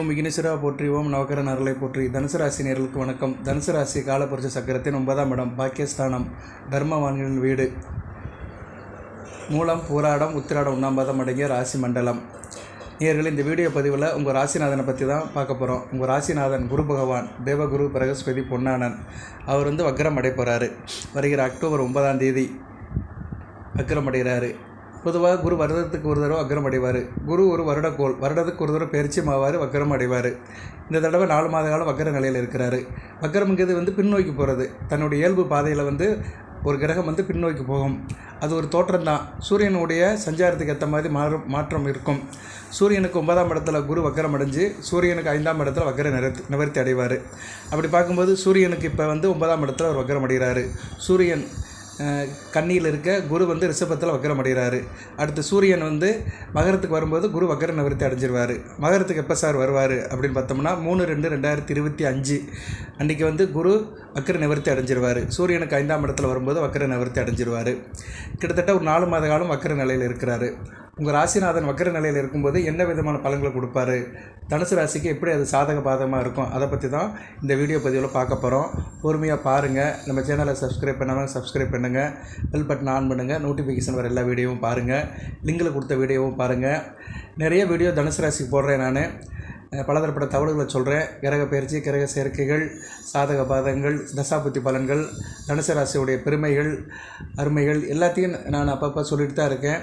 ஓம் விக்னேஸ்வரா போற்றி ஓம் நவகரன் அருளை போற்றி. தனுசு ராசி நேர்களுக்கு வணக்கம். தனுசு ராசி சக்கரத்தின் ஒன்பதாம் இடம் பாக்கியஸ்தானம் தர்மவான்களின் வீடு. மூலம் போராடம் உத்திராடம் ஒன்றாம் அடங்கிய ராசி மண்டலம். நேர்கள் இந்த வீடியோ பதிவில் உங்கள் ராசிநாதனை பற்றி தான் பார்க்க போகிறோம் உங்கள் ராசிநாதன் குரு பகவான் தேவகுரு பிரகஸ்பதி பொன்னானன். அவர் வந்து வக்ரம் அடைப்போகிறாரு வருகிற அக்டோபர் ஒன்பதாம் தேதி வக்ரம் அடைகிறாரு. பொதுவாக குரு வருடத்துக்கு ஒரு தடவை வக்கரம் அடைவார். குரு ஒரு வருடக்கோள் வருடத்துக்கு ஒரு தடவை பயிற்சி ஆவார் வக்கரம் அடைவார். இந்த தடவை நாலு மாத காலம் வக்கர நிலையில் இருக்கிறாரு. வக்கரம்ங்கிறது வந்து பின்னோக்கி போகிறது தன்னுடைய இயல்பு பாதையில் வந்து ஒரு கிரகம் வந்து பின்னோக்கி போகும். அது ஒரு தோற்றம் தான் சூரியனுடைய சஞ்சாரத்துக்கு ஏற்ற மாதிரி மாறும் மாற்றம் இருக்கும். சூரியனுக்கு ஒன்பதாம் இடத்துல குரு வக்கரம் அடைஞ்சு சூரியனுக்கு ஐந்தாம் இடத்துல வக்கர நிறுத்தி நிவர்த்தி அடைவார். அப்படி பார்க்கும்போது சூரியனுக்கு இப்போ வந்து ஒன்பதாம் இடத்துல ஒரு வக்கரம் அடைகிறாரு. சூரியன் கன்னியில் இருக்க குரு வந்து ரிஷபத்தில் வக்கரம் அடைகிறாரு. அடுத்து சூரியன் வந்து மகரத்துக்கு வரும்போது குரு வக்கர நிவர்த்தி அடைஞ்சிருவார். மகரத்துக்கு எப்போ சார் வருவார் அப்படின்னு பார்த்தோம்னா மூணு ரெண்டு ரெண்டாயிரத்தி இருபத்தி அஞ்சு அன்றைக்கி வந்து குரு வக்கர நிவர்த்தி அடைஞ்சிருவார். சூரியனுக்கு ஐந்தாம் இடத்துல வரும்போது வக்கர நிவர்த்தி அடைஞ்சிருவார். கிட்டத்தட்ட ஒரு நாலு மாத காலம் வக்கர நிலையில் இருக்கிறாரு. உங்கள் ராசிநாதன் வக்கர நிலையில் இருக்கும்போது என்ன விதமான பலன்களை கொடுப்பாரு? தனுசு ராசிக்கு எப்படி அது சாதக பாதகமாக இருக்கும்? அதை பற்றி தான் இந்த வீடியோ பதிவில் பார்க்க போகிறோம் பொறுமையாக பாருங்கள் நம்ம சேனலை சப்ஸ்கிரைப் பண்ணாமல் சப்ஸ்கிரைப் பண்ணுங்கள் பெல் பட்டன் ஆன் பண்ணுங்கள் நோட்டிஃபிகேஷன் வர எல்லா வீடியோவும் பாருங்கள் லிங்கில் கொடுத்த வீடியோவும் பாருங்கள் நிறைய வீடியோ தனுசு ராசிக்கு போடுறேன் நான். பலதரப்பட்ட தகவல்களை சொல்கிறேன் கிரக பயிற்சி கிரக சேர்க்கைகள் சாதக பாதங்கள் தசாபுத்தி பலன்கள் தனுசு ராசியுடைய பெருமைகள் அருமைகள் எல்லாத்தையும் நான் அப்பப்போ சொல்லிட்டு தான் இருக்கேன்.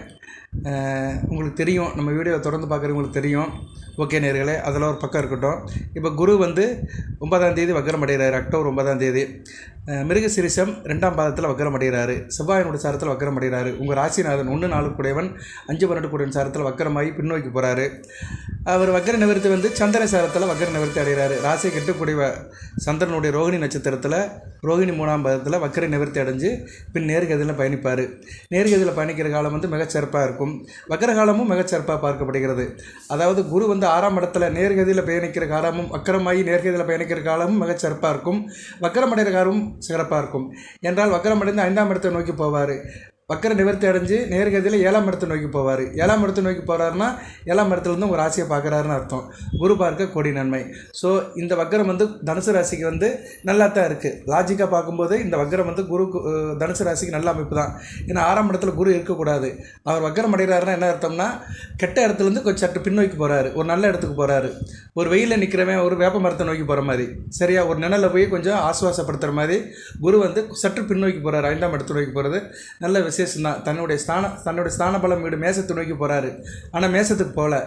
உங்களுக்கு தெரியும் நம்ம வீடியோவை தொடர்ந்து பார்க்குறவங்களுக்கு தெரியும். ஓகே நேர்களே அதெல்லாம் ஒரு பக்கம் இருக்கட்டும். இப்போ குரு வந்து ஒன்பதாம் தேதி வக்கரம் அடைகிறார் அக்டோபர் ஒன்பதாம் தேதி. மிருக மிருகசிரிசம் ரெண்டாம் பாதத்தில் வக்கரம் அடைகிறாரு. செவ்வாயினுடைய சாரத்தில் வக்கரம் அடைகிறாரு. உங்கள் ராசிநாதன் ஒன்று நாலு கூடையவன் அஞ்சு பன்னெண்டு கூடையன் சாரத்தில் வக்கரமாகி பின்னோக்கி போகிறாரு அவர் வக்கர நிவர்த்தி வந்து சந்திர சேரத்தில் வக்கர நிவர்த்தி அடைகிறாரு. ராசி கெட்டுக்கூடிய சந்திரனுடைய ரோகிணி நட்சத்திரத்தில் ரோகிணி மூணாம் பதத்தில் வக்கர நிவர்த்தி அடைஞ்சு பின் நேர்கதியில் பயணிப்பார். நேர்கதியில் பயணிக்கிற காலம் வந்து மிகச்சிறப்பாக இருக்கும். வக்கர காலமும் மிகச்சிறப்பாக பார்க்கப்படுகிறது. அதாவது குரு வந்து ஆறாம் இடத்துல நேர்கதியில் பயணிக்கிற காலமும் வக்கரமாகி நேர்கதியில் பயணிக்கிற காலமும் மிகச்சிறப்பாக இருக்கும். வக்கரமடைகிற காலமும் சிறப்பாக இருக்கும். என்றால் வக்கரமடைந்து ஐந்தாம் இடத்தை நோக்கி போவார். வக்கர நிவர்த்தி அடைஞ்சு நேர்கதியில் ஏழாம் இடத்தை நோக்கி போவார். ஏழாம் இடத்தை நோக்கி போகிறாருன்னா ஏழாம் இடத்துலேருந்து உங்கள் ராசியை பார்க்குறாருன்னு அர்த்தம். குரு பார்க்க கொடி நன்மை. ஸோ இந்த வக்கரம் வந்து தனுசு ராசிக்கு வந்து நல்லா தான் இருக்குது லாஜிக்காக பார்க்கும்போது இந்த வக்கரம் வந்து குரு தனுசு ராசிக்கு நல்ல அமைப்பு தான் ஏன்னா ஆறாம் இடத்துல குரு இருக்கக்கூடாது. அவர் வக்கரம் அடைகிறாருன்னா என்ன அர்த்தம்னா கெட்ட இடத்துலேருந்து கொஞ்சம் சற்று பின்னோக்கி போகிறாரு ஒரு நல்ல இடத்துக்கு போகிறாரு ஒரு வெயிலில் நிற்கிறவன் ஒரு வேப்ப மரத்தை நோக்கி போகிற மாதிரி. சரியா ஒரு நிழலில் போய் கொஞ்சம் ஆசுவாசப்படுத்துகிற மாதிரி குரு வந்து சற்று பின்னோக்கி போகிறாரு ஐந்தாம் இடத்தை நோக்கி போகிறது நல்ல விசேஷம் தான் தன்னுடைய ஸ்தான தன்னுடைய ஸ்தான பலம் வீடு மேசத்தை நோக்கி போகிறாரு ஆனால் மேசத்துக்கு போகல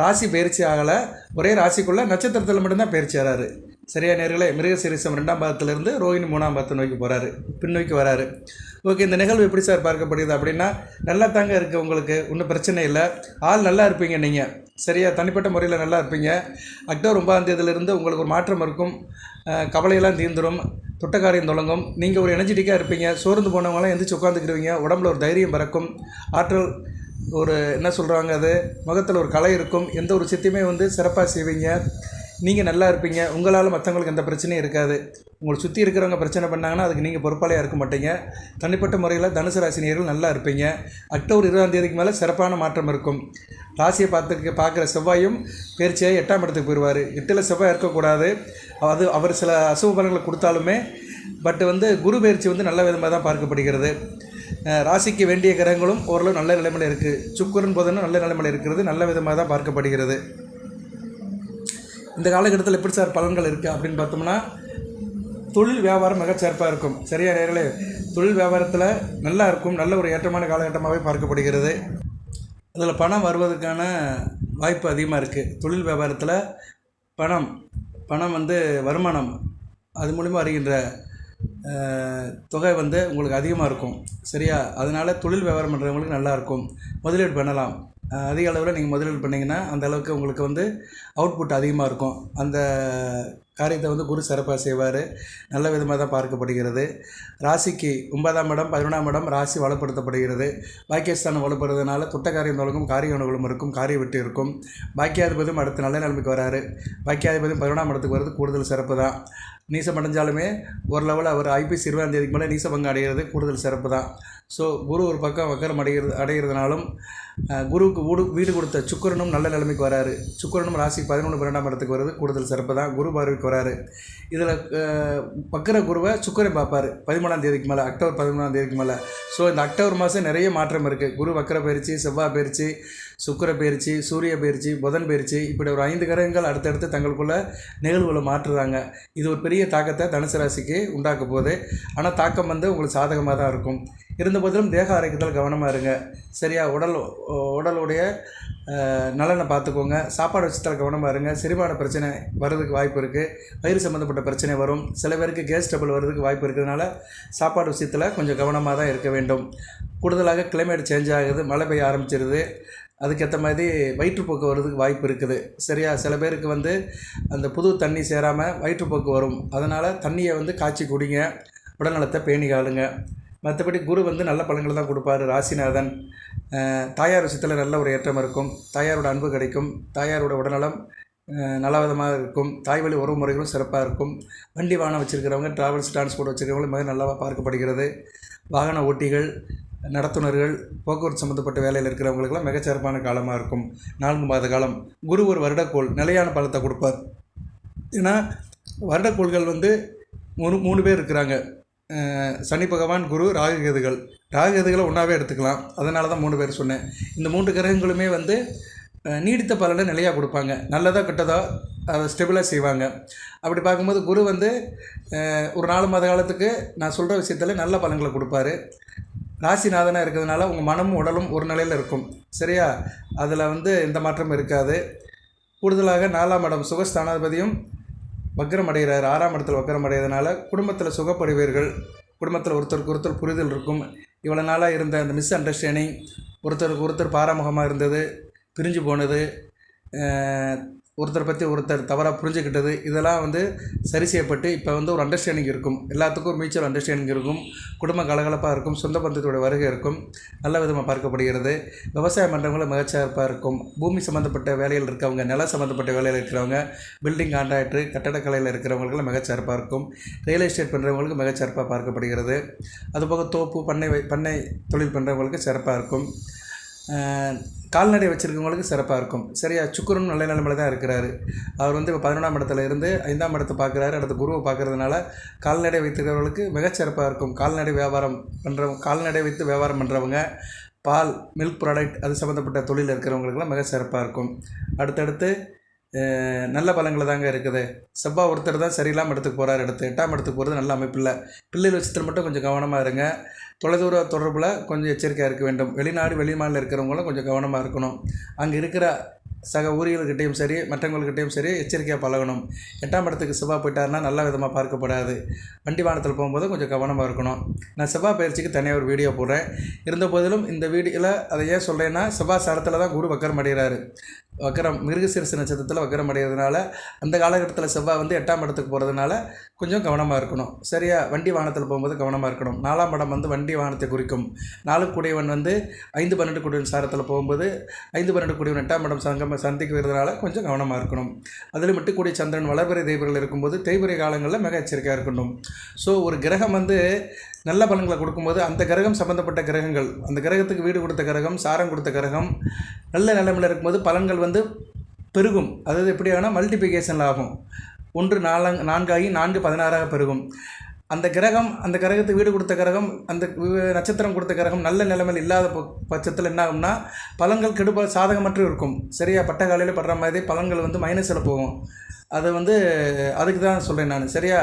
ராசி பயிற்சி ஆகலை. ஒரே ராசிக்குள்ளே நட்சத்திரத்தில் மட்டும்தான் பயிற்சி ஆகிறாரு சரியா நேர்களை மிருகசீரிசம் ரெண்டாம் பாதத்திலிருந்து ரோஹிணி மூணாம் பாதத்தை நோக்கி போகிறாரு பின்னோக்கி வராரு. ஓகே இந்த நிகழ்வு எப்படி சார் பார்க்கப்படுது அப்படின்னா நல்லா தாங்க இருக்குது உங்களுக்கு ஒன்றும் பிரச்சனை இல்லை. ஆள் நல்லா இருப்பீங்க நீங்கள் சரியா? தனிப்பட்ட முறையில் நல்லா இருப்பீங்க. அக்டோபர் ஒன்பதாம் தேதியிலிருந்து உங்களுக்கு ஒரு மாற்றம் இருக்கும். கவலையெல்லாம் தீர்ந்துடும் தொட்டக்காரியம் தொடங்கும். நீங்கள் ஒரு எனர்ஜெட்டிக்காக இருப்பீங்க. சோர்ந்து போனவங்களாம் எந்திரிச்சு உட்காந்துக்கிடுவீங்க உடம்புல ஒரு தைரியம் பிறக்கும். ஆற்றல் ஒரு என்ன சொல்கிறாங்க அது? முகத்தில் ஒரு கலை இருக்கும். எந்த ஒரு சித்தியுமே வந்து சிறப்பாக செய்வீங்க. நீங்கள் நல்லா இருப்பீங்க. உங்களால் மற்றவங்களுக்கு எந்த பிரச்சனையும் இருக்காது. உங்களை சுற்றி இருக்கிறவங்க பிரச்சனை பண்ணாங்கன்னா அதுக்கு நீங்கள் பொறுப்பாளியாக இருக்க மாட்டீங்க. தனிப்பட்ட முறையில் தனுசு ராசினியர்கள் நல்லா இருப்பீங்க. அக்டோபர் இருபதாம் தேதிக்கு மேலே சிறப்பான மாற்றம் இருக்கும். ராசியை பார்த்து பார்க்குற செவ்வாயும் பேர்ச்சியாக எட்டாம் இடத்துக்கு போயிடுவார் எட்டில் செவ்வாய் இருக்கக்கூடாது. அது அவர் சில அசுப பலன்களை கொடுத்தாலுமே பட் வந்து குரு பயிற்சி வந்து நல்ல விதமாக தான் பார்க்கப்படுகிறது. ராசிக்கு வேண்டிய கிரகங்களும் ஓரளவு நல்ல நிலைமையில் இருக்குது சுக்கரன் புதனும் நல்ல நிலைமையில் இருக்கிறது. நல்ல விதமாக தான் பார்க்கப்படுகிறது. இந்த காலகட்டத்தில் எப்படி சார் பலன்கள் இருக்குது அப்படின்னு பார்த்தோம்னா தொழில் வியாபாரம் மிகச்சிறப்பாக இருக்கும். சரியா நேர்களே தொழில் வியாபாரத்தில் நல்லா இருக்கும் நல்ல ஒரு ஏற்றமான காலகட்டமாகவே பார்க்கப்படுகிறது. அதில் பணம் வருவதற்கான வாய்ப்பு அதிகமாக இருக்குது தொழில் வியாபாரத்தில் பணம் பணம் வந்து வருமானம் அது மூலிமா வருகின்ற தொகை வந்து உங்களுக்கு அதிகமாக இருக்கும். சரியா? அதனால் தொழில் வியாபாரம் பண்ணுறவங்களுக்கு நல்லாயிருக்கும் முதலீடு பண்ணலாம். அதிக அளவில் நீங்கள் முதலீடு பண்ணிங்கன்னா அந்த அளவுக்கு உங்களுக்கு வந்து அவுட்புட் அதிகமாக இருக்கும். அந்த காரியத்தை வந்து குரு சிறப்பாக செய்வார். நல்ல விதமாக தான் பார்க்கப்படுகிறது. ராசிக்கு ஒன்பதாம் இடம் பதினொன்றாம் இடம் ராசி வளப்படுத்தப்படுகிறது பாக்கியஸ்தானம் வலுப்படுறதுனால துட்ட காரியம் தொடங்கும் காரிய உணவுகளும் இருக்கும் காரிய வெட்டி இருக்கும். பாக்கியாதிபதியும் அடுத்த நல்ல நிலைமைக்கு வராரு. பாக்கியாதிபதியும் பதினொன்றாம் இடத்துக்கு வர்றது கூடுதல் சிறப்பு தான். நீசம் அடைஞ்சாலுமே ஒரு லெவலில் அவர் ஐபிஎஸ் இருபதாம் தேதிக்கு மேலே நீசபங்கம் அடைகிறது கூடுதல் சிறப்பு தான். ஸோ குரு ஒரு பக்கம் வக்கரம் அடைகிறது அடைகிறதுனாலும் குருவுக்கு வீடு வீடு கொடுத்த சுக்கரனும் நல்ல நிலைமைக்கு வராரு. சுக்கரனும் ராசி பதினொன்று பன்னெண்டாம் இடத்துக்கு வருது கூடுதல் சிறப்பு தான். குரு பார்வைக்கு வராரு. இதில் பக்கர குருவை சுக்கரன் பார்ப்பார். பதிமூணாம் தேதிக்கு மேலே அக்டோபர் பதிமூணாம் தேதிக்கு மேலே. ஸோ இந்த அக்டோபர் மாதம் நிறைய மாற்றம் இருக்குது குரு வக்கர பயிற்சி செவ்வாய் பயிற்சி சுக்கிர பயிற்சி சூரிய பயிற்சி புதன் பயிற்சி இப்படி ஒரு ஐந்து கிரகங்கள் அடுத்தடுத்து தங்களுக்குள்ள நிகழ்வுகளை மாற்றுறாங்க. இது ஒரு பெரிய தாக்கத்தை தனுசு ராசிக்கு உண்டாக்க போகுது. ஆனால் தாக்கம் வந்து உங்களுக்கு சாதகமாக தான் இருக்கும். இருந்த போதிலும் தேக ஆரோக்கியத்தில் கவனமாக இருங்க. சரியா உடல் உடலுடைய நலனை பார்த்துக்கோங்க. சாப்பாடு விஷயத்தில் கவனமாக இருங்க. செரிமான பிரச்சனை வர்றதுக்கு வாய்ப்பு இருக்குது வயிறு சம்மந்தப்பட்ட பிரச்சனை வரும். சில பேருக்கு கேஸ் டபுள் வர்றதுக்கு வாய்ப்பு இருக்கிறதுனால சாப்பாடு விஷயத்தில் கொஞ்சம் கவனமாக தான் இருக்க வேண்டும். கூடுதலாக கிளைமேட் சேஞ்ச் ஆகுது. மழை பெய்ய ஆரம்பிச்சிருது. அதுக்கேற்ற மாதிரி வயிற்றுப்போக்கு வர்றதுக்கு வாய்ப்பு இருக்குது. சரியா? சில பேருக்கு வந்து அந்த புது தண்ணி சேராமல் வயிற்றுப்போக்கு வரும். அதனால் தண்ணியை வந்து காய்ச்சி குடிங்க. உடல்நலத்தை பேணி காலுங்க. மற்றபடி குரு வந்து நல்ல பலன்களை தான் கொடுப்பாரு. ராசிநாதன் தாயார் விஷயத்தில் நல்ல ஒரு ஏற்றம் இருக்கும். தாயாரோட அன்பு கிடைக்கும். தாயாரோட உடல்நலம் நல்ல விதமாக இருக்கும். தாய்வழி உறவு முறைகளும் சிறப்பாக இருக்கும். வண்டி வாகனம் வச்சுருக்கிறவங்க ட்ராவல்ஸ் டிரான்ஸ்போர்ட் வச்சுருக்கிறவங்களும் மிக நல்லா பார்க்கப்படுகிறது. வாகன ஓட்டிகள் நடத்துனர்கள் போக்குவரத்து சம்மந்தப்பட்ட வேலையில் இருக்கிறவங்களுக்கெல்லாம் மிகச்சிறப்பான காலமாக இருக்கும். நான்கு மாத காலம். குரு ஒரு வருடக்கோள் நிலையான பலத்தை கொடுப்பார். ஏன்னா வருடக்கோள்கள் வந்து மூணு மூணு பேர் இருக்கிறாங்க. சனி பகவான் குரு ராகுகேதுகள் ராகுகேதுகளை ஒன்றாவே எடுத்துக்கலாம். அதனால தான் மூணு பேர் சொன்னேன். இந்த மூன்று கிரகங்களுமே வந்து நீடித்த பலனை நிலையாக கொடுப்பாங்க. நல்லதோ கெட்டதோ அதை ஸ்டெபிளாக செய்வாங்க. அப்படி பார்க்கும்போது குரு வந்து ஒரு நாலு மாத காலத்துக்கு நான் சொல்கிற விஷயத்தில் நல்ல பலன்களை கொடுப்பாரு. ராசிநாதனாக இருக்கிறதுனால உங்கள் மனமும் உடலும் ஒரு நிலையில் இருக்கும். சரியா? அதில் வந்து எந்த மாற்றமும் இருக்காது. கூடுதலாக நாலாம் இடம் சுகஸ்தானாதிபதியும் வக்கரம் அடைகிறார். ஆறாம் இடத்தில் வக்கரம் அடைகிறதுனால குடும்பத்தில் சுகப்படுவீர்கள் குடும்பத்தில் ஒருத்தருக்கு ஒருத்தர் புரிதல் இருக்கும். இவ்வளோ நாளாக இருந்த அந்த மிஸ் அண்டர்ஸ்டாண்டிங் ஒருத்தருக்கு ஒருத்தர் பாராமுகமாக இருந்தது பிரிஞ்சு போனது ஒருத்தரை பற்றி ஒருத்தர் தவறாக புரிஞ்சுக்கிட்டது இதெல்லாம் வந்து சரி செய்யப்பட்டு இப்போ வந்து ஒரு அண்டர்ஸ்டாண்டிங் இருக்கும். எல்லாத்துக்கும் ஒரு மியூச்சுவல் அண்டர்ஸ்டாண்டிங் இருக்கும். குடும்ப கலகலப்பாக இருக்கும். சொந்த பந்தத்தோட வருகை இருக்கும். நல்ல விதமாக பார்க்கப்படுகிறது. விவசாயம் மன்றங்களும் மிகச்சிறப்பாக இருக்கும். பூமி சம்மந்தப்பட்ட வேலையில் இருக்கவங்க நில சம்மந்தப்பட்ட வேலையில் இருக்கிறவங்க பில்டிங் கான்ட்ராக்டர் கட்டடக்கலையில் இருக்கிறவங்களுக்கெல்லாம் மிகச்சிறப்பாக இருக்கும். ரியல் எஸ்டேட் பண்ணுறவங்களுக்கு மிகச்சிறப்பாக பார்க்கப்படுகிறது. அதுபோக தோப்பு பண்ணை வை- பண்ணை தொழில் பண்ணுறவங்களுக்கு சிறப்பாக இருக்கும். கால்நடை வச்சுருக்கவங்களுக்கு சிறப்பாக இருக்கும். சரியா சுக்குரன் நல்ல நிலைமையில் தான் இருக்கிறாரு. அவர் வந்து இப்போ பதினொன்றாம் இடத்துல இருந்து ஐந்தாம் இடத்தை பார்க்குறாரு. அடுத்த குருவை பார்க்கறதுனால கால்நடை வைத்திருக்கிறவர்களுக்கு மிகச்சிறப்பாக இருக்கும். கால்நடை வியாபாரம் பண்ணுறவங்க கால்நடை வைத்து வியாபாரம் பண்ணுறவங்க பால் மில்க் ப்ராடக்ட் அது சம்மந்தப்பட்ட தொழில் இருக்கிறவங்களுக்குலாம் மிக சிறப்பாக இருக்கும். அடுத்தடுத்து நல்ல பலங்களை தாங்க இருக்குது. செவ்வாய் ஒருத்தர் தான் சரியில்லாமல் இடத்துக்கு போகிறார் எடுத்து எட்டாம் இடத்துக்கு போகிறது நல்ல அமைப்பு இல்லை. பிள்ளைகள் விஷயத்தில் மட்டும் கொஞ்சம் கவனமாக இருங்க. தொலைதூர தொடர்பில் கொஞ்சம் எச்சரிக்கையாக இருக்க வேண்டும். வெளிநாடு வெளிமாநில இருக்கிறவங்களும் கொஞ்சம் கவனமாக இருக்கணும். அங்கே இருக்கிற சக ஊழியர்கள்கிட்டையும் சரி மற்றவங்கள்கிட்டையும் சரி எச்சரிக்கையாக பழகணும். எட்டாம் இடத்துக்கு செவ்வாய் போயிட்டாருன்னா நல்ல விதமாக பார்க்கப்படாது. வண்டி வாகனத்தில் போகும்போது கொஞ்சம் கவனமாக இருக்கணும். நான் செவ்வாய் பயிற்சிக்கு தனியாக ஒரு வீடியோ போடுறேன். இருந்த போதிலும் இந்த வீடியோவில் அதை ஏன் சொல்கிறேன்னா செவ்வாய் சரத்தில் தான் குரு வக்கரம் அடைகிறாரு வக்கரம் மிருகசீரிச நட்சத்திரத்தில் வக்கரம் அடைகிறதுனால அந்த காலகட்டத்தில் செவ்வாய் வந்து எட்டாம் இடத்துக்கு போகிறதுனால கொஞ்சம் கவனமாக இருக்கணும். சரியா? வண்டி வாகனத்தில் போகும்போது கவனமாக இருக்கணும். நாலாம் இடம் வந்து வண்டி வாகனத்தை குறிக்கும். நாலு கூடியவன் வந்து ஐந்து பன்னெண்டு கூடியவன் சாரத்தில் போகும்போது ஐந்து பன்னெண்டு கூடியவன் எட்டாம் இடம் சங்கம் சந்திக்கிறதுனால கொஞ்சம் கவனமாக இருக்கணும். அதில் மட்டுக்கூடிய சந்திரன் வளர்பிறை தேய்பிரையில் இருக்கும்போது தேய்பிரை காலங்களில் மிக எச்சரிக்கையாக இருக்கணும். ஸோ ஒரு கிரகம் வந்து நல்ல பலன்களை கொடுக்கும்போது அந்த கிரகம் சம்மந்தப்பட்ட கிரகங்கள் அந்த கிரகத்துக்கு வீடு கொடுத்த கிரகம் சாரம் கொடுத்த கிரகம் நல்ல நிலைமையில் இருக்கும்போது பலன்கள் வந்து பெருகும். அதாவது எப்படி ஆகுனா ஆகும். ஒன்று நாலங் நான்காகி நான்கு பதினாறாக பெருகும். அந்த கிரகம் அந்த கிரகத்துக்கு வீடு கொடுத்த கிரகம் அந்த நட்சத்திரம் கொடுத்த கிரகம் நல்ல நிலைமையில் இல்லாத ப- பட்சத்தில் என்ன ஆகும்னா பலன்கள் கெடுப சாதகமற்று இருக்கும். சரியா? பட்ட காலையில் படுற மாதிரி பலன்கள் வந்து மைனஸில் போகும். அதை வந்து அதுக்கு தான் சொல்கிறேன் நான். சரியா?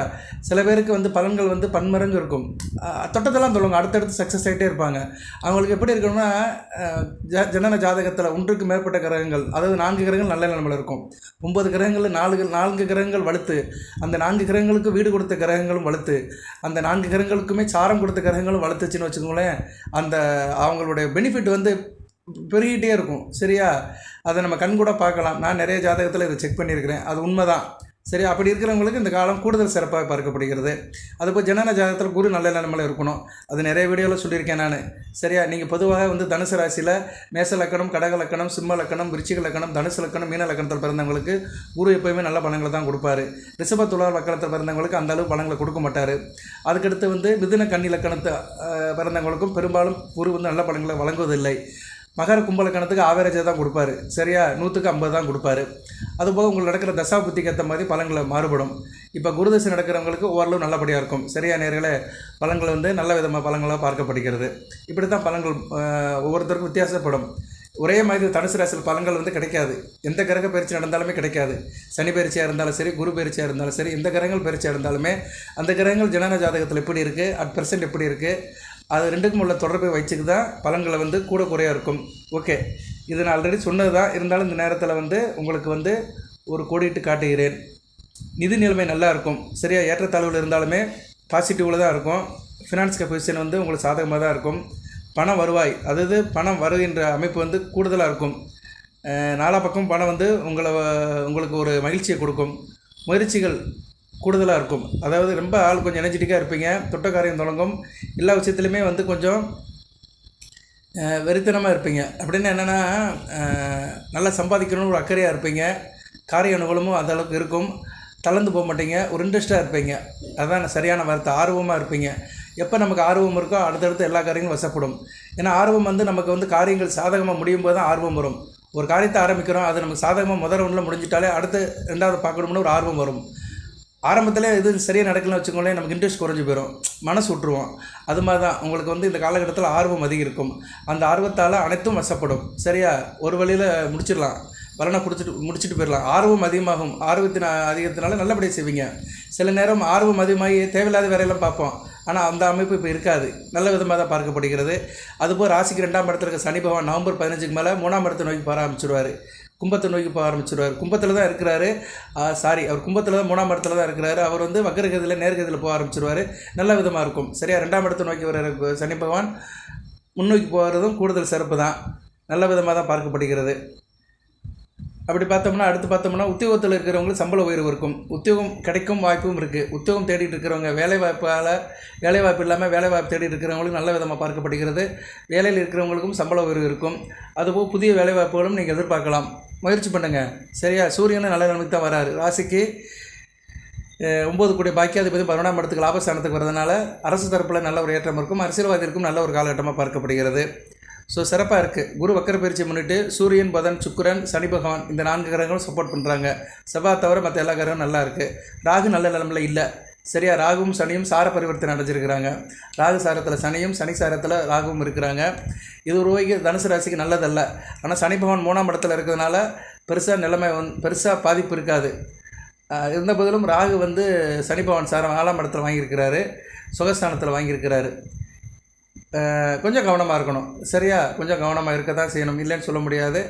சில பேருக்கு வந்து பலன்கள் வந்து பன்மரங்கு இருக்கும். தொட்டத்தெல்லாம் தொட்டதெல்லாம் சொல்லுவாங்க. அடுத்தடுத்து சக்ஸஸ் ஆகிட்டே இருப்பாங்க. அவங்களுக்கு எப்படி இருக்கணும்னா ஜ ஜனன ஜாதகத்தில் ஒன்றுக்கு மேற்பட்ட கிரகங்கள் அதாவது நான்கு கிரகங்கள் நல்ல நிலமையில் இருக்கும். ஒன்பது கிரகங்கள் நாலு நான்கு கிரகங்கள் வலுத்து அந்த நான்கு கிரகங்களுக்கு வீடு கொடுத்த கிரகங்களும் வலுத்து அந்த நான்கு கிரகங்களுக்குமே சாரம் கொடுத்த கிரகங்களும் வளர்த்துச்சுன்னு வச்சுக்கோங்களேன் அந்த அவங்களுடைய பெனிஃபிட் வந்து பெருகிட்டே இருக்கும். சரியா? அதை நம்ம கண்கூட பார்க்கலாம். நான் நிறைய ஜாதகத்தில் இதை செக் பண்ணியிருக்கிறேன். அது உண்மைதான். சரி அப்படி இருக்கிறவங்களுக்கு இந்த காலம் கூடுதல் சிறப்பாக பார்க்கப்படுகிறது. அதுபோல் ஜனன ஜாதகத்தில் குரு நல்ல நிலமையில் இருக்கணும். அது நிறைய வீடியோவில் சொல்லியிருக்கேன் நான். சரியா? நீங்கள் பொதுவாக வந்து தனுசு ராசியில் மேச லக்கணம் கடக லக்கணம் சிம்ம லக்கணம் விருச்சிக லக்கணம் தனுசு லக்கணம் மீன லக்கணத்தில் பிறந்தவங்களுக்கு குரு எப்போயுமே நல்ல பலன்களை தான் கொடுப்பாரு. ரிஷப துலார் லக்கணத்தில் பிறந்தவங்களுக்கு அந்த அளவு பலன்களை கொடுக்க மாட்டார். அதுக்கடுத்து வந்து மிதுன கன்னி லக்கணத்தை பிறந்தவங்களுக்கும் பெரும்பாலும் குரு வந்து நல்ல பலன்களை வழங்குவதில்லை. மகர கும்பலக்கணத்துக்கு ஆவரேஜாக தான் கொடுப்பாரு. சரியா? நூற்றுக்கு ஐம்பது தான் கொடுப்பாரு. அதுபோக உங்களுக்கு நடக்கிற தசா புத்திக்கு ஏற்ற மாதிரி பழங்களை மாறுபடும். இப்போ குருதசை நடக்கிறவங்களுக்கு ஓரளவு நல்லபடியாக இருக்கும். சரியா நேர்களை? பழங்களை வந்து நல்ல விதமாக பழங்களாக பார்க்கப்படுகிறது. இப்படி தான் பழங்கள் ஒவ்வொருத்தருக்கும் வித்தியாசப்படும். ஒரே மாதிரி தனுசு ராசியில் பலன்கள் வந்து கிடைக்காது. எந்த கிரக பயிற்சி நடந்தாலுமே கிடைக்காது. சனி பயிற்சியாக இருந்தாலும் சரி குரு பயிற்சியாக இருந்தாலும் சரி எந்த கிரகங்கள் பயிற்சியாக இருந்தாலுமே அந்த கிரகங்கள் ஜனன ஜாதகத்தில் எப்படி இருக்குது அட் பர்சன்ட் எப்படி இருக்குது அது ரெண்டுக்கும் உள்ள தொடர்பை வச்சுக்கு தான் பழங்களை வந்து கூட குறையாக இருக்கும். ஓகே. இது நான் ஆல்ரெடி சொன்னது தான் இருந்தாலும் இந்த நேரத்தில் வந்து உங்களுக்கு வந்து ஒரு கோடிட்டு காட்டுகிறேன். நிதி நிலைமை நல்லா இருக்கும். சரியா? ஏற்றத்தாழ்வில் இருந்தாலுமே பாசிட்டிவில் தான் இருக்கும். ஃபினான்ஸ் பொசிஷன் வந்து உங்களுக்கு சாதகமாக தான் இருக்கும். பண வருவாய். அதாவது பணம் வருகின்ற அமைப்பு வந்து கூடுதலாக இருக்கும். நாலா பக்கம் பணம் வந்து உங்களை உங்களுக்கு ஒரு மகிழ்ச்சியை கொடுக்கும். முயற்சிகள் கூடுதலாக இருக்கும். அதாவது ரொம்ப ஆள் கொஞ்சம் எனர்ஜெட்டிக்காக இருப்பீங்க. தொட்டக்காரியம் தொடங்கும். எல்லா விஷயத்துலையுமே வந்து கொஞ்சம் வெறித்தனமாக இருப்பீங்க. அப்படின்னு என்னென்னா நல்லா சம்பாதிக்கணும்னு ஒரு அக்கறையாக இருப்பீங்க. காரிய அனுகூலமும் அந்தளவுக்கு இருக்கும். தளர்ந்து போக மாட்டீங்க. ஒரு இன்ட்ரெஸ்ட்டாக இருப்பீங்க. அதுதான் சரியான வார்த்தை. ஆர்வமாக இருப்பீங்க. எப்போ நமக்கு ஆர்வம் இருக்கோ அடுத்தடுத்து எல்லா காரியங்களும் வசப்படும். ஏன்னா ஆர்வம் வந்து நமக்கு வந்து காரியங்கள் சாதகமாக முடியும் போது தான் ஆர்வம் வரும். ஒரு காரியத்தை ஆரம்பிக்கிறோம். அது நமக்கு சாதகமாக முதல் ஒன்றில் முடிஞ்சிட்டாலே அடுத்து ரெண்டாவது பார்க்கணும்னு ஒரு ஆர்வம் வரும். ஆரம்பத்தில் இது சரியாக நடக்கலன்னு வச்சுக்கோங்களேன் நமக்கு இன்ட்ரெஸ்ட் குறைஞ்சி போயிடும் மனசு விட்டுருவோம். அது மாதிரி தான் உங்களுக்கு வந்து இந்த காலகட்டத்தில் ஆர்வம் அதிகம் இருக்கும் அந்த ஆர்வத்தால் அனைத்தும் வசப்படும். சரியா? ஒரு வழியில் முடிச்சிடலாம். பலனை குடிச்சிட்டு முடிச்சுட்டு போயிடலாம். ஆர்வம் அதிகமாகும். ஆர்வத்தின் அதிகத்தினால நல்லபடியாக செய்வீங்க. சில நேரம் ஆர்வம் அதிகமாகி தேவையில்லாத வேலையெல்லாம் பார்ப்போம். ஆனால் அந்த அமைப்பு இப்போ இருக்காது. நல்ல விதமாக தான் பார்க்கப்படுகிறது. அதுபோல் ராசிக்கு ரெண்டாம் இடத்துல இருக்க சனி பகவான் நவம்பர் பதினஞ்சுக்கு மேலே மூணாம் இடத்தை நோக்கி போக ஆரம்பிச்சிடுவார் கும்பத்தை நோக்கி போக ஆரம்பிச்சிருவார். கும்பத்தில் தான் இருக்கிறாரு. சாரி அவர் கும்பத்தில் தான் மூணாம் இடத்துல தான் இருக்கிறாரு. அவர் வந்து வக்கரகதியில் நேர்கதியில் போக ஆரம்பிச்சிடுவார் நல்ல விதமாக இருக்கும். சரியா? ரெண்டாம் இடத்தை நோக்கி வர சனி பகவான். முன்னோக்கி போகிறதும் கூடுதல் சிறப்பு தான். நல்ல விதமாக தான் பார்க்கப்படுகிறது. அப்படி பார்த்தோம்னா அடுத்து பார்த்தோம்னா உத்தியோகத்தில் இருக்கிறவங்களுக்கு சம்பள உயர்வு இருக்கும். உத்தியோகம் கிடைக்கும் வாய்ப்பும் இருக்குது உத்தியோகம் தேடிட்டு இருக்கிறவங்க வேலை வாய்ப்பால் வேலை வாய்ப்பு இல்லாமல் வேலை வாய்ப்பு தேடிட்டு இருக்கிறவங்களுக்கு நல்ல விதமாக பார்க்கப்படுகிறது. வேலையில் இருக்கிறவங்களுக்கும் சம்பள உயர்வு இருக்கும். அதுபோல் புதிய வேலை வாய்ப்புகளும் நீங்கள் எதிர்பார்க்கலாம். முயற்சி பண்ணுங்கள் சரியா? சூரியனும் நல்ல நிலைமைக்கு தான் வராரு. ராசிக்கு ஒம்பது கூடிய பாக்கியாதிபதி பதினொன்றாம் இடத்துக்கு லாபஸ்தானத்துக்கு வரதுனால அரசு தரப்பில் நல்ல ஒரு ஏற்றம் இருக்கும். அரசியல்வாதிக்கும் நல்ல ஒரு காலகட்டமாக பார்க்கப்படுகிறது. ஸோ சிறப்பாக இருக்குது குரு வக்கர பயிற்சி முன்னிட்டு சூரியன் பதன் சுக்கிரன் சனி பகவான் இந்த நான்கு கிரகங்களும் சப்போர்ட் பண்ணுறாங்க செவ்வாய் தவிர மற்ற எல்லா கிரகங்களும் நல்லா இருக்குது ராகு நல்ல நிலமில் இல்லை. சரியா ராகுவும் சனியும் சார பரிவர்த்தனை அடைஞ்சிருக்கிறாங்க ராகு சாரத்தில் சனியும் சனி சாரத்தில் ராகுவும் இருக்கிறாங்க. இது ஒரு வகைக்கு தனுசு ராசிக்கு நல்லதல்ல. ஆனால் சனி பகவான் மூணாம் இடத்துல இருக்கிறதுனால பெருசாக நிலைமை வந் பெருசாக பாதிப்பு இருக்காது. இருந்த போதிலும் ராகு வந்து சனி பகவான் சாரம் நாலாம் இடத்துல வாங்கியிருக்கிறாரு. சுகஸ்தானத்தில் வாங்கியிருக்கிறாரு. கொஞ்சம் கவனமாக இருக்கணும். சரியா கொஞ்சம் கவனமாக இருக்க தான் செய்யணும். இல்லைன்னு சொல்ல முடியாது.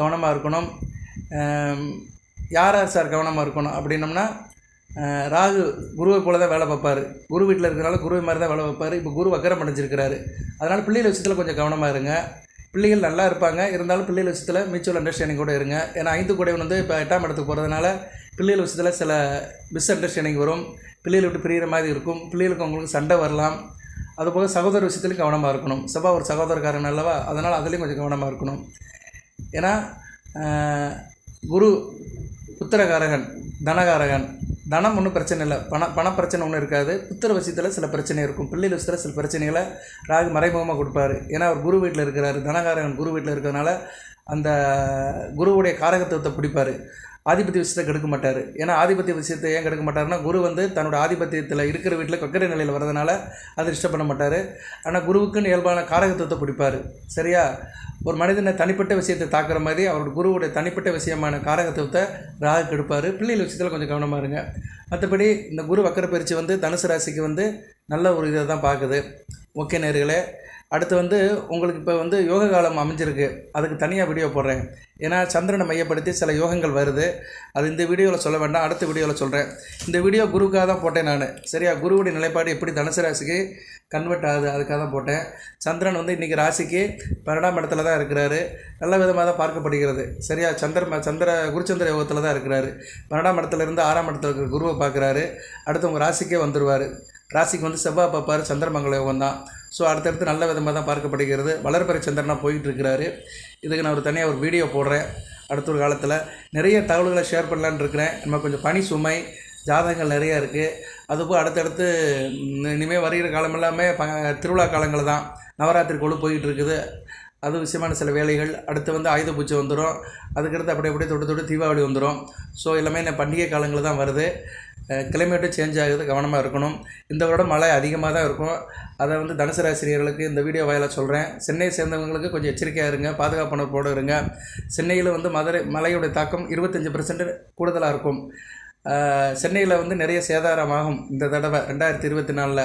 கவனமாக இருக்கணும். யார் யார் சார் கவனமாக இருக்கணும்? அப்படின்னம்னா ராகு குருவை போல தான் வேலை பார்ப்பார். குரு வீட்டில் இருக்கிறனால குருவை மாதிரி தான் வேலை பார்ப்பார். இப்போ குரு வக்கரம் அடைஞ்சிருக்கிறாரு. அதனால் பிள்ளைகள் விஷயத்தில் கொஞ்சம் கவனமாக இருங்க. பிள்ளைகள் நல்லா இருப்பாங்க. இருந்தாலும் பிள்ளைகள் விஷயத்தில் மியூச்சுவல் அண்டர்ஸ்டாண்டிங் கூட இருங்க. ஏன்னா ஐந்து கூடவன் வந்து இப்போ எட்டாம் இடத்துக்கு போகிறதுனால பிள்ளைகள் விஷயத்தில் சில மிஸ் அண்டர்ஸ்டாண்டிங் வரும். பிள்ளைகளை விட்டு பிரிகிற மாதிரி இருக்கும். பிள்ளைகளுக்கு அவங்களுக்கு சண்டை வரலாம். அதுபோக சகோதர விஷயத்துலையும் கவனமாக இருக்கணும். செவ்வா ஒரு சகோதரக்காரன் அல்லவா? அதனால் அதுலேயும் கொஞ்சம் கவனமாக இருக்கணும். ஏன்னா குரு புத்திரகாரகன் தனகாரகன் தனம் ஒன்றும் பிரச்சனை இல்லை. பண பண பிரச்சனை ஒன்றும் இருக்காது. புத்திர விஷயத்தில் சில பிரச்சனை இருக்கும். பிள்ளைகள் விஷயத்தில் சில பிரச்சனைகளை ராகு மறைமுகமாக கொடுப்பாரு. ஏன்னா அவர் குரு வீட்டில் இருக்கிறாரு. தனகாரன் குரு வீட்டில் இருக்கிறதுனால அந்த குருவுடைய காரகத்துவத்தை பிடிப்பார். ஆதிபத்திய விஷயத்தை கெடுக்க மாட்டார். ஏன்னா ஆதிபத்திய விஷயத்தை ஏன் கெடுக்க மாட்டார்னா குரு வந்து தன்னோட ஆதிபத்தியத்தில் இருக்கிற வீட்டில் கொக்கரை நிலையில் வரதுனால அதை டிஸ்டர்ப் பண்ண மாட்டார். ஆனால் குருவுக்குன்னு இயல்பான காரகத்துவத்தை பிடிப்பார். சரியா? ஒரு மனிதனை தனிப்பட்ட விஷயத்தை தாக்குற மாதிரி அவரோட குருவுடைய தனிப்பட்ட விஷயமான காரகத்துவத்தை ராகு கெடுப்பார். பிள்ளைகள் விஷயத்தில் கொஞ்சம் கவனமாக இருங்க. மற்றபடி இந்த குரு வக்கர பயிற்சி வந்து தனுசு ராசிக்கு வந்து நல்ல ஒரு இதை தான் பார்க்குது ஓகே நேர்களே அடுத்து வந்து உங்களுக்கு இப்போ வந்து யோக காலம் அமைஞ்சிருக்கு. அதுக்கு தனியாக வீடியோ போடுறேன். ஏன்னா சந்திரனை மையப்படுத்தி சில யோகங்கள் வருது. அது இந்த வீடியோவில் சொல்ல வேண்டாம். அடுத்த வீடியோவில் சொல்கிறேன் இந்த வீடியோ குருவுக்காக தான் போட்டேன் நான். சரியா? குருவுடைய நிலைப்பாடு எப்படி? தனுசு ராசிக்கு கன்வெர்ட் ஆகுது. அதுக்காக தான் போட்டேன். சந்திரன் வந்து இன்றைக்கி ராசிக்கு பன்னெண்டாம் இடத்துல தான் இருக்கிறாரு. நல்ல விதமாக தான் பார்க்கப்படுகிறது. சரியா? சந்திர சந்திர குருச்சந்திர யோகத்தில் தான் இருக்கிறாரு. பன்னெண்டாம் இடத்துல இருந்து ஆறாம் இடத்துல இருக்கிற குருவை பார்க்குறாரு. அடுத்து உங்கள் ராசிக்கே வந்துடுவார் ராசிக்கு வந்து செவ்வாய் பார்ப்பார். சந்திரமங்கல யோகம் தான் ஸோ அடுத்தடுத்து நல்ல விதமாக தான் பார்க்கப்படுகிறது. வளர்பறை சந்திரனாக போயிட்டு இருக்கிறாரு இதுக்கு நான் ஒரு தனியாக ஒரு வீடியோ போடுறேன். அடுத்த ஒரு காலத்தில் நிறைய தகவல்களை ஷேர் பண்ணலான்னு இருக்கிறேன். நம்ம கொஞ்சம் பனி சுமை ஜாதகங்கள் நிறையா இருக்குது அதுபோல் அடுத்தடுத்து இனிமேல் வருகிற காலம் எல்லாமே ப திருவிழா காலங்கள் தான். நவராத்திரி கொழு போயிட்டு இருக்குது அது விஷயமான சில வேலைகள். அடுத்து வந்து ஆயுத பூஜை வந்துடும் அதுக்கடுத்து அப்படியே அப்படியே தொட்டு தொட்டு தீபாவளி வந்துடும் ஸோ எல்லாமே இந்த பண்டிகை காலங்கள் தான் வருது. கிளைமேட்டும் சேஞ்ச் ஆகுது கவனமாக இருக்கணும். இந்த வருடம் மழை அதிகமாக தான் இருக்கும். அதை வந்து தனுசராசிரியர்களுக்கு இந்த வீடியோ வாயிலாக சொல்கிறேன் சென்னையை சேர்ந்தவங்களுக்கு கொஞ்சம் எச்சரிக்கையாக இருங்க. பாதுகாப்புணர்வோடு இருங்க சென்னையில் வந்து மதுரை மழையுடைய தாக்கம் இருபத்தஞ்சி பர்சன்ட் கூடுதலாக இருக்கும். சென்னையில் வந்து நிறைய சேதாரமாகும் இந்த தடவை ரெண்டாயிரத்தி இருபத்தி நாலில்.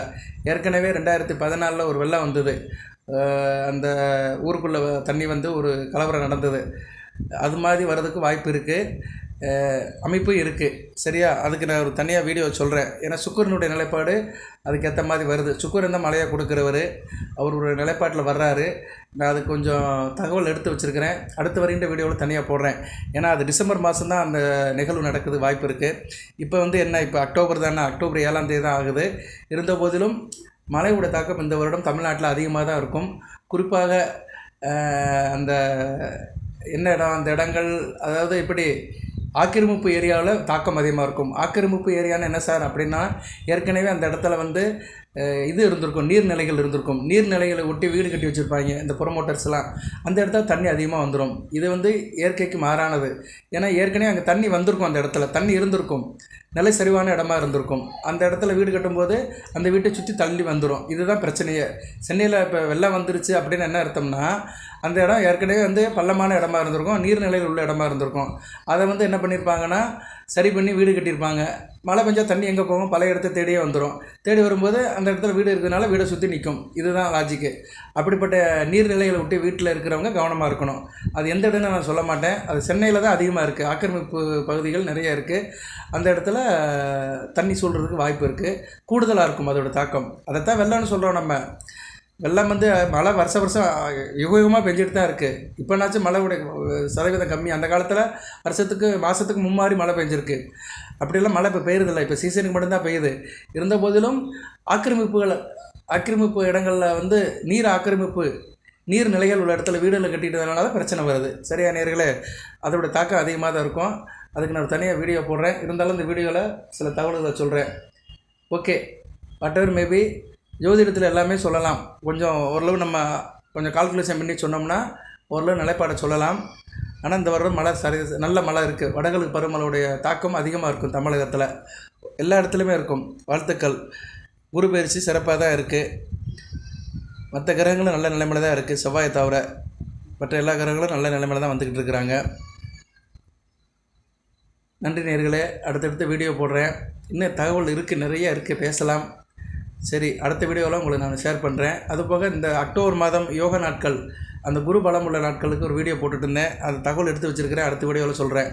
ஏற்கனவே ரெண்டாயிரத்தி பதினாலில் ஒரு வெள்ளம் வந்தது. அந்த ஊருக்குள்ளே தண்ணி வந்து ஒரு கலவரம் நடந்தது. அது மாதிரி வர்றதுக்கு வாய்ப்பு இருக்குது அமைப்பு இருக்குது சரியா? அதுக்கு நான் ஒரு தனியாக வீடியோ சொல்கிறேன் ஏன்னா சுக்கரனுடைய நிலைப்பாடு அதுக்கேற்ற மாதிரி வருது. சுக்கரன் தான் மழையாக கொடுக்குறவர். அவர் ஒரு நிலைப்பாட்டில் வர்றாரு. நான் அது கொஞ்சம் தகவல் எடுத்து வச்சுருக்கிறேன். அடுத்து வருகின்ற வீடியோவில் தனியாக போடுறேன். ஏன்னா அது டிசம்பர் மாதம் தான் அந்த நிகழ்வு நடக்குது வாய்ப்பு இருக்குது இப்போ வந்து என்ன? இப்போ அக்டோபர் தானே? அக்டோபர் ஏழாம் தேதி தான் ஆகுது. இருந்த போதிலும் மழையோட தாக்கம் இந்த வருடம் தமிழ்நாட்டில் அதிகமாக தான் இருக்கும். குறிப்பாக அந்த என்ன இடம்? அந்த இடங்கள் அதாவது இப்படி ஆக்கிரமிப்பு ஏரியாவில் தாக்கம் அதிகமாக இருக்கும். ஆக்கிரமிப்பு ஏரியான்னு என்ன சார் அப்படின்னா ஏற்கனவே அந்த இடத்துல வந்து இது இருந்திருக்கும் நீர்நிலைகள் இருந்திருக்கும். நீர்நிலைகளை ஒட்டி வீடு கட்டி வச்சுருப்பாங்க இந்த ப்ரொமோட்டர்ஸ்லாம் அந்த இடத்துல தண்ணி அதிகமாக வந்துடும் இது வந்து இயற்கைக்கு மாறானது. ஏன்னா ஏற்கனவே அங்கே தண்ணி வந்திருக்கும் அந்த இடத்துல. தண்ணி இருந்திருக்கும். நிலை சரிவான இடமா இருந்திருக்கும். அந்த இடத்துல வீடு கட்டும்போது அந்த வீட்டை சுற்றி தள்ளி வந்துடும் இதுதான் பிரச்சனையே. சென்னையில் இப்போ வெள்ளம் வந்துருச்சு அப்படின்னு என்ன அர்த்தம்னா அந்த இடம் ஏற்கனவே வந்து பள்ளமான இடமா இருந்திருக்கும். நீர்நிலையில் உள்ள இடமா இருந்திருக்கும். அதை வந்து என்ன பண்ணியிருப்பாங்கன்னா சரி பண்ணி வீடு கட்டியிருப்பாங்க. மழை பெஞ்சால் தண்ணி எங்கே போகும்? பல இடத்த தேடியே வந்துடும் தேடி வரும்போது அந்த இடத்துல வீடு இருக்கிறதுனால வீடை சுற்றி நிற்கும் இதுதான் லாஜிக்கு அப்படிப்பட்ட நீர்நிலைகளை விட்டு வீட்டில் இருக்கிறவங்க கவனமாக இருக்கணும். அது எந்த இடம்னு நான் சொல்ல மாட்டேன். அது சென்னையில் தான் அதிகமாக இருக்குது ஆக்கிரமிப்பு பகுதிகள் நிறைய இருக்குது அந்த இடத்துல தண்ணி சூழ்கிறதுக்கு வாய்ப்பு இருக்குது கூடுதலாக இருக்கும் அதோடய தாக்கம். அதைத்தான் வெள்ளம்னு சொல்கிறோம் நம்ம. வெள்ளம் வந்து மழை வருஷ வருஷம் யுகமாக பெஞ்சிட்டு தான் இருக்குது இப்போனாச்சும் மழையுடைய சதவீதம் கம்மி. அந்த காலத்தில் வருஷத்துக்கு மாதத்துக்கு மும்மாறி மழை பெஞ்சிருக்கு. அப்படியெல்லாம் மழை இப்போ பெய்யுறதில்ல. இப்போ சீசனுக்கு மட்டும்தான் பெய்யுது. இருந்த போதிலும் ஆக்கிரமிப்புகள் ஆக்கிரமிப்பு இடங்களில் வந்து நீர் ஆக்கிரமிப்பு நீர் நிலைகள் உள்ள இடத்துல வீடுகளை கட்டிட்டதுனால தான் பிரச்சனை வருது. சரியா நேர்களே அதோட தாக்கம் அதிகமாக தான் இருக்கும். அதுக்கு நான் தனியாக வீடியோ போடுறேன். இருந்தாலும் இந்த வீடியோவில் சில தகவல்களை சொல்கிறேன் ஓகே வாட் எவர் மேபி ஜோதிடத்தில் எல்லாமே சொல்லலாம். கொஞ்சம் ஓரளவு நம்ம கொஞ்சம் கால்குலேஷன் பண்ணி சொன்னோம்னா ஓரளவு நிலைப்பாடை சொல்லலாம். ஆனால் இந்த வருடம் மழை சரி நல்ல மழை இருக்குது வடகிழக்கு பருவமழையுடைய தாக்கம் அதிகமாக இருக்கும் தமிழகத்தில். எல்லா இடத்துலையுமே இருக்கும். வாழ்த்துக்கள். குரு பயிற்சி சிறப்பாக தான் இருக்குது மற்ற கிரகங்களும் நல்ல நிலைமையில் தான் இருக்குது செவ்வாயை தவிர மற்ற எல்லா கிரகங்களும் நல்ல நிலைமையில் தான் வந்துக்கிட்டு இருக்கிறாங்க. நன்றி நேர்களே. அடுத்தடுத்த வீடியோ போடுறேன். இன்னும் தகவல் இருக்குது நிறைய இருக்குது பேசலாம். சரி அடுத்த வீடியோவில் உங்களுக்கு நான் ஷேர் பண்ணுறேன் அதுபோக இந்த அக்டோபர் மாதம் யோக நாட்கள். அந்த குரு பலம் உள்ள நாட்களுக்கு ஒரு வீடியோ போட்டுட்டு இருந்தேன். அந்த தகவல் எடுத்து வச்சுருக்கிறேன். அடுத்த வீடியோவில் சொல்கிறேன்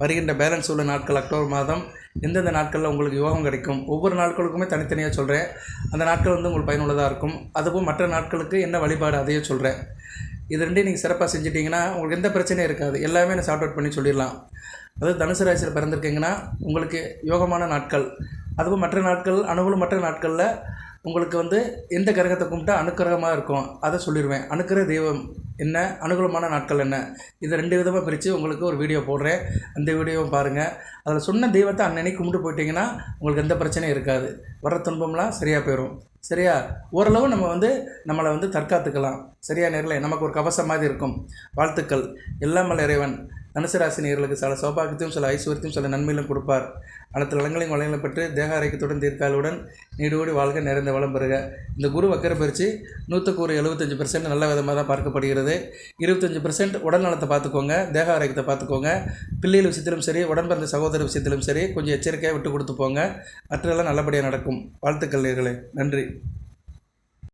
வருகின்ற பேலன்ஸ் உள்ள நாட்கள் அக்டோபர் மாதம். எந்தெந்த நாட்களில் உங்களுக்கு யோகம் கிடைக்கும்? ஒவ்வொரு நாட்களுக்குமே தனித்தனியாக சொல்கிறேன் அந்த நாட்கள் வந்து உங்களுக்கு பயனுள்ளதாக இருக்கும். அதுவும் மற்ற நாட்களுக்கு என்ன வழிபாடு அதையே சொல்கிறேன் இது ரெண்டையும் நீங்கள் சிறப்பாக செஞ்சிட்டிங்கன்னா உங்களுக்கு எந்த பிரச்சனையும் இருக்காது. எல்லாமே நான் சார்ட் அவுட் பண்ணி சொல்லிடலாம். அதாவது தனுசு ராசியில் பிறந்திருக்கீங்கன்னா உங்களுக்கு யோகமான நாட்கள். அதுவும் மற்ற நாட்கள் அனுகூலம் மற்ற நாட்களில் உங்களுக்கு வந்து எந்த கிரகத்தை கும்பிட்டா அனுக்கிரகமாக இருக்கும்? அதை சொல்லிடுவேன் அனுக்கிற தெய்வம் என்ன? அனுகூலமான நாட்கள் என்ன? இதை ரெண்டு விதமாக பிரித்து உங்களுக்கு ஒரு வீடியோ போடுறேன். அந்த வீடியோவும் பாருங்கள் அதில் சொன்ன தெய்வத்தை அன்னன்னைக்கு கும்பிட்டு போயிட்டீங்கன்னா உங்களுக்கு எந்த பிரச்சனையும் இருக்காது. வர துன்பம்லாம் சரியாக போயிடும் சரியா? ஓரளவு நம்ம வந்து நம்மளை வந்து தற்காத்துக்கலாம். சரியா நேரில்? நமக்கு ஒரு கவசம் மாதிரி இருக்கும். வாழ்த்துக்கள். எல்லாமல் இறைவன். தனுசு ராசி நேர்களுக்கு சில சௌபாகியத்தையும் சில ஐஸ்வர்யத்தையும் சில நன்மையிலும் கொடுப்பார். அனைத்து வளங்களையும் வளங்களை பெற்று தேக ஐக்கியத்துடன் தீர்க்காலுடன் நீடோடி வாழ்க நிறைந்த வளம் பெறுக. இந்த குரு வக்கர பயிற்சி நூற்றுக்கு ஒரு எழுபத்தஞ்சு பெர்சென்ட் நல்ல விதமாக தான் பார்க்கப்படுகிறது. இருபத்தஞ்சி பெர்சென்ட் உடல் நலத்தை பார்த்துக்கோங்க தேக ஆரோக்கியத்தை பார்த்துக்கோங்க. பிள்ளைகள் விஷயத்திலும் சரி உடன்பிறந்த சகோதர விஷயத்திலும் சரி கொஞ்சம் எச்சரிக்கையாக விட்டு கொடுத்து போங்க. மற்றெல்லாம் நல்லபடியாக நடக்கும். வாழ்த்துக்கள் நேர்களே. நன்றி.